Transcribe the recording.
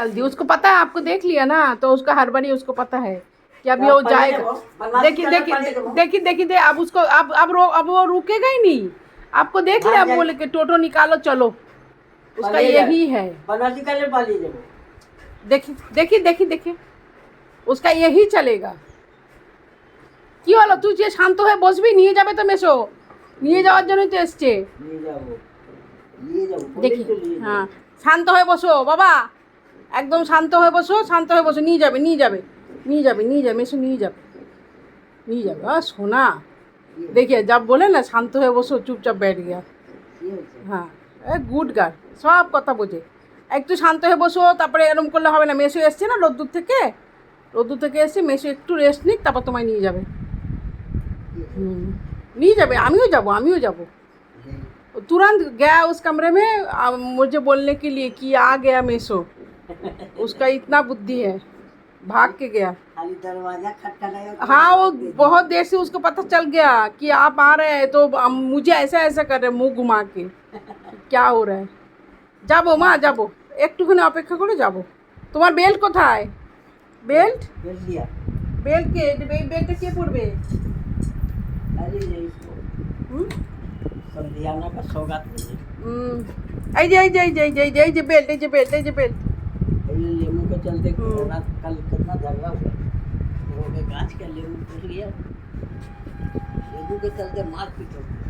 चल दी उसको पता है आपको देख लिया ना तो उसका हर बारी उसको पता है कि अभी क्या वो पानी जाएगा देबो? बनवासी देखिए कलर देखिए पानी देबो? देखिए देखिए दे अब उसको अब अब रो अब वो रुकेगा ही नहीं आपको देख हाँ, लिया अब जाए- बोले कि टोटो निकालो चलो उसका पानी जाए। यही है बनारसी कलर पाली देबो দেখি দেখি দেখি দেখি उसका यही चलेगा কি হলো তুই যে শান্ত হয়ে বসবি নিয়ে যাবে তো মেশো নিয়ে যাওয়ার জন্যই তো এসছে নিয়ে যাবো নিয়ে যাবো দেখি বলেই তো নিয়ে যাবো। হ্যাঁ শান্ত হয়ে বসো বাবা একদম শান্ত হয়ে বসো শান্ত হয়ে বসো নিয়ে যাবে নিয়ে যাবে নিয়ে যাবে নিয়ে যাবে মেশো নিয়ে যাবে নিয়ে যাবে আ সোনা देखिए जब बोले ना शांत হয়ে বসো চুপচাপ बैठ गया কি হয়েছে? হ্যাঁ এ গুড গার্ল সব কথা বোঝে একটু শান্ত হয়ে বসো তারপরে এরম করলে হবে না মেসো এসছে না রোদ্দুর থেকে রোদ্দুর থেকে এসছে মেসো একটু রেস্ট নিক তারপর তোমায় নিয়ে যাবে হুম নিয়ে যাবে আমিও যাব আমিও যাব तुरंत गया उस कमरे में आ, मुझे बोलने के लिए कि आ गया मेसो उसका इतना बुद्धि है भाग के गया खाली दरवाजा खटखटाया हाँ वो बहुत देर से उसको पता चल गया कि आप आ रहे हैं तो हम- मुझे ऐसा ऐसा कर रहे हैं मुंह घुमा के क्या हो रहा है যাবো মা যাবো একটুখানি অপেক্ষা করে যাব তোমার বেল্ট কোথায় বেল্ট बेच दिया বেল্ট কে এই বেল্টটা কে পড়বে अरे ये इसको হুম? संधियाना का सौगात मुझे হুম। এই যে এই যে এই যে এই যে এই যে এই যে বেল্ট এই যে বেল্ট এই যে বেল্ট ये लेमू के चलते कल कितना झगड़ा हुआ। वो गाछ का लेमू टूट गया लेमू के चलते मार पीट। हो गई।